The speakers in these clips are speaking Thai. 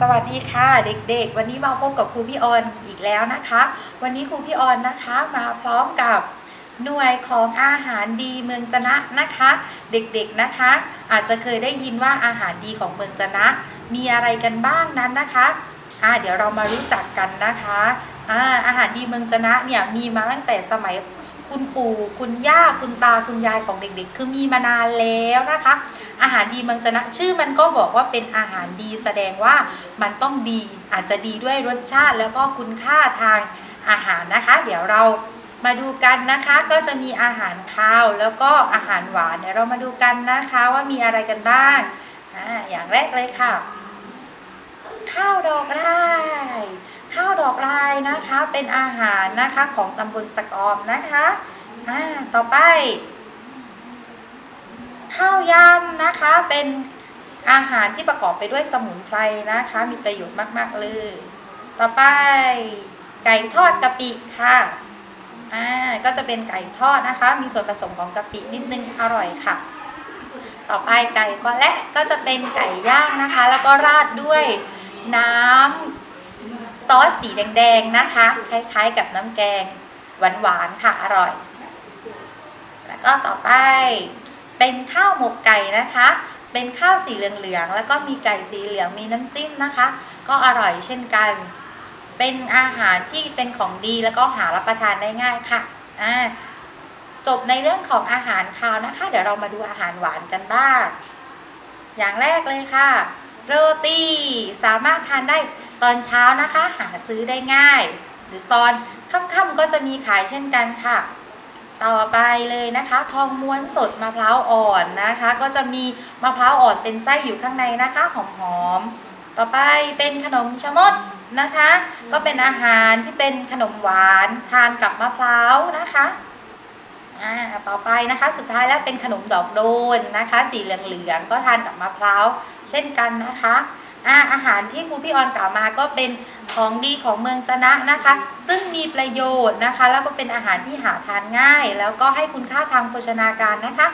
สวัสดีค่ะเด็กๆ วันนี้มาพบกับครูพี่ออนอีกแล้วนะคะ วันนี้ครูพี่ออนนะคะมาพร้อมกับหน่วยของอาหารดีเมืองจนะนะคะ เด็กๆนะคะ อาจจะเคยได้ยินว่าอาหารดีของเมืองจนะ มีอะไรกันบ้างนั้นนะคะอ่าเดี๋ยวเรามารู้จักกันนะคะอ่าอาหารดีเมืองจนะเนี่ยมีมาตั้งแต่สมัย คุณปู่คุณย่าคุณตาคุณยายของเด็กๆ คือมีมานานแล้วนะคะ อาหารดีเมืองจะนะชื่อมันก็บอกว่าเป็นอาหารดีแสดงว่ามันต้องดีอาจจะดีด้วยรสชาติแล้วก็คุณค่าทางอาหารนะคะ เดี๋ยวเรามาดูกันนะคะก็จะมีอาหารคาวแล้วก็อาหารหวานเดี๋ยวเรามาดูกันนะคะว่ามีอะไรกันบ้างอ่าอย่างแรกเลยค่ะ ข้าวดอกไร่ข้าวดอกไร่ นะคะ เป็นอาหารนะคะของตำบลสะกอมนะคะอ่าต่อไป ข้าวยำนะคะเป็นอาหารที่ประกอบไปด้วยสมุนไพรนะคะ มีประโยชน์มาก ๆ เลย ต่อไป ไก่ทอดกะปิค่ะอ่าก็จะเป็นไก่ทอดนะคะ มีส่วนผสมของกะปินิดนึงอร่อยค่ะ ต่อไปไก่ก็และก็จะเป็นไก่ย่างนะคะ แล้วก็ราดด้วยน้ำ ซอสสีแดงๆนะคะ คล้ายๆกับน้ำแกงหวานๆค่ะอร่อย แล้วก็ต่อไปเป็นข้าวหมกไก่นะคะ เป็นข้าวสีเหลืองๆแล้วก็มีไก่สีเหลืองมีน้ำจิ้มนะคะ ก็อร่อยเช่นกัน เป็นอาหารที่เป็นของดีแล้วก็หารับประทานได้ง่ายค่ะอ่าจบในเรื่องของอาหารคาวนะคะ เดี๋ยวเรามาดูอาหารหวานกันบ้าง อย่างแรกเลยค่ะ โรตีสามารถทานได้ ตอนเช้านะคะหาซื้อได้ง่าย หรือตอนค่ำๆก็จะมีขายเช่นกันค่ะ ต่อไปเลยนะคะ ทองม้วนสดมะพร้าวอ่อนนะคะ ก็จะมีมะพร้าวอ่อนเป็นไส้อยู่ข้างในนะคะหอมๆต่อไปเป็นขนมชะมดนะคะ ก็เป็นอาหารที่เป็นขนมหวานทานกับมะพร้าวนะคะอ่าต่อไปนะคะสุดท้ายแล้วเป็นขนมดอกโดนนะคะ สีเหลืองๆก็ทานกับมะพร้าวเช่นกันนะคะ อาอาหารที่ครูพี่ออนกล่าวมาก็เป็นของดีของเมืองจะนะนะคะ ซึ่งมีประโยชน์นะคะ แล้วก็เป็นอาหารที่หาทานง่าย แล้วก็ให้คุณค่าทางโภชนาการนะคะ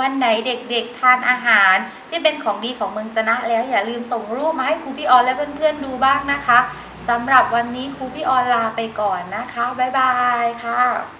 วันไหนเด็กๆทานอาหารที่เป็นของดีของเมืองจะนะ แล้วอย่าลืมส่งรูปมาให้ครูพี่ออนและเพื่อนๆดูบ้างนะคะสำหรับวันนี้ครูพี่ออนลาไปก่อนนะคะบ๊ายบายค่ะ